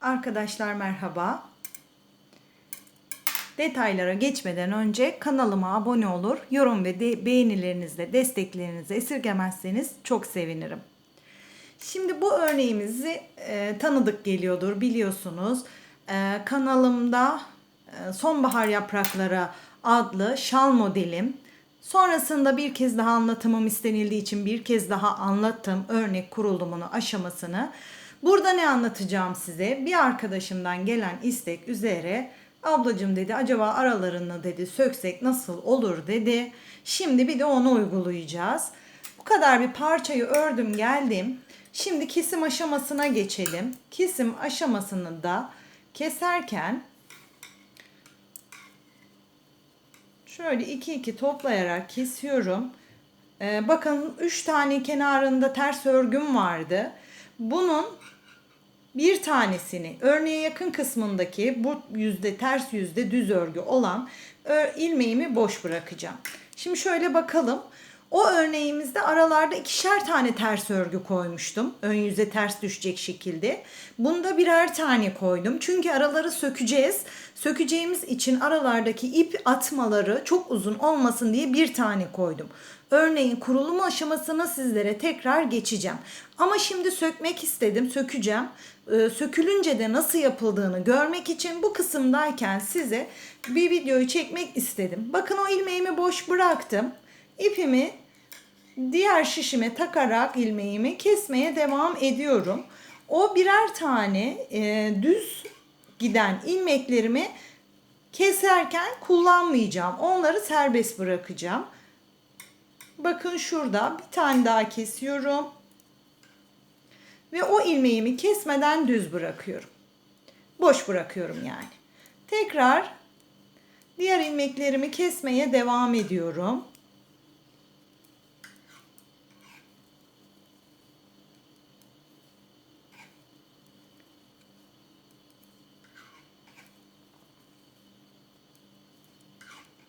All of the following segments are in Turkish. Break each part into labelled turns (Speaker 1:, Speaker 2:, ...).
Speaker 1: Arkadaşlar merhaba. Detaylara geçmeden önce kanalıma abone olur, yorum ve de beğenilerinizle desteklerinizi esirgemezseniz çok sevinirim. Şimdi bu örneğimizi e, tanıdık geliyordur biliyorsunuz. E, kanalımda e, Sonbahar Yaprakları adlı şal modelim. Sonrasında bir kez daha anlatımım istenildiği için bir kez daha anlattım örnek kurulumunu aşamasını. Burada ne anlatacağım size? Bir arkadaşımdan gelen istek üzere ablacım dedi acaba aralarını dedi söksek nasıl olur dedi. Şimdi bir de onu uygulayacağız. Bu kadar bir parçayı ördüm geldim. Şimdi kesim aşamasına geçelim. Kesim aşamasını da keserken şöyle iki iki toplayarak kesiyorum. Ee, bakın 3 tane kenarında ters örgüm vardı. Bunun bir tanesini örneğe yakın kısmındaki bu yüzde ters yüzde düz örgü olan ilmeğimi boş bırakacağım. Şimdi şöyle bakalım. O örneğimizde aralarda ikişer tane ters örgü koymuştum. Ön yüze ters düşecek şekilde. Bunda birer tane koydum. Çünkü araları sökeceğiz. Sökeceğimiz için aralardaki ip atmaları çok uzun olmasın diye bir tane koydum. Örneğin kurulum aşamasına sizlere tekrar geçeceğim. Ama şimdi sökmek istedim, sökeceğim. Ee, sökülünce de nasıl yapıldığını görmek için bu kısımdayken size bir videoyu çekmek istedim. Bakın o ilmeğimi boş bıraktım. İpimi diğer şişime takarak ilmeğimi kesmeye devam ediyorum. O birer tane e, düz giden ilmeklerimi keserken kullanmayacağım. Onları serbest bırakacağım. Bakın şurada bir tane daha kesiyorum. Ve o ilmeğimi kesmeden düz bırakıyorum. Boş bırakıyorum yani. Tekrar diğer ilmeklerimi kesmeye devam ediyorum.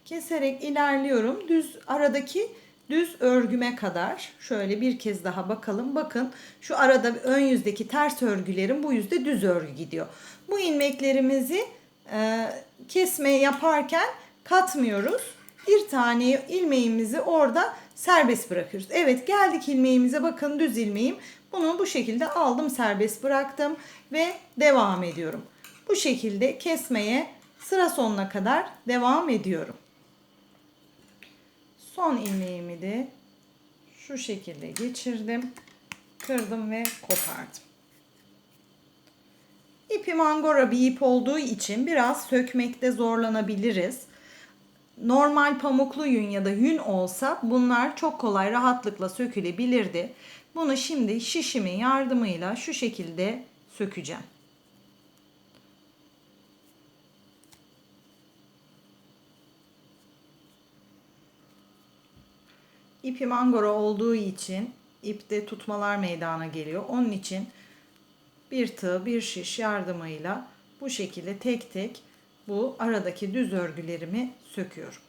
Speaker 1: Keserek ilerliyorum. Düz aradaki düz örgüme kadar şöyle bir kez daha bakalım. Bakın şu arada ön yüzdeki ters örgülerin bu yüzde düz örgü gidiyor. Bu ilmeklerimizi e, kesme yaparken katmıyoruz. Bir tane ilmeğimizi orada serbest bırakıyoruz. Evet geldik ilmeğimize bakın düz ilmeğim. Bunu bu şekilde aldım serbest bıraktım ve devam ediyorum. Bu şekilde kesmeye sıra sonuna kadar devam ediyorum. Son ilmeğimi de şu şekilde geçirdim. Kırdım ve kopardım. İpim angora bir ip olduğu için biraz sökmekte zorlanabiliriz. Normal pamuklu yün ya da yün olsa bunlar çok kolay rahatlıkla sökülebilirdi. Bunu şimdi şişimin yardımıyla şu şekilde sökeceğim. İpim angora olduğu için ipte tutmalar meydana geliyor. Onun için bir tığ, bir şiş yardımıyla bu şekilde tek tek bu aradaki düz örgülerimi söküyorum.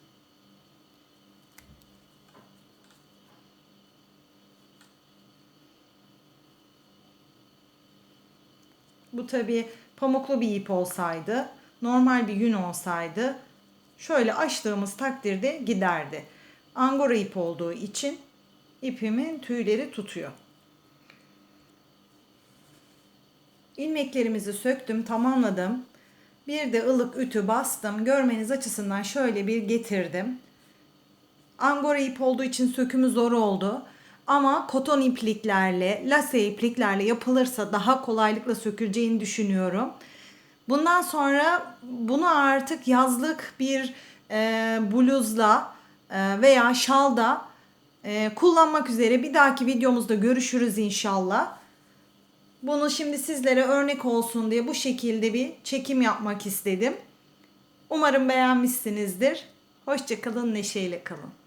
Speaker 1: Bu tabi pamuklu bir ip olsaydı, normal bir yün olsaydı şöyle açtığımız takdirde giderdi angora ip olduğu için ipimin tüyleri tutuyor. İlmeklerimizi söktüm, tamamladım. Bir de ılık ütü bastım. Görmeniz açısından şöyle bir getirdim. Angora ip olduğu için sökümü zor oldu. Ama koton ipliklerle, lase ipliklerle yapılırsa daha kolaylıkla söküleceğini düşünüyorum. Bundan sonra bunu artık yazlık bir e, bluzla veya şalda e, kullanmak üzere bir dahaki videomuzda görüşürüz inşallah. Bunu şimdi sizlere örnek olsun diye bu şekilde bir çekim yapmak istedim. Umarım beğenmişsinizdir. Hoşçakalın, neşeyle kalın.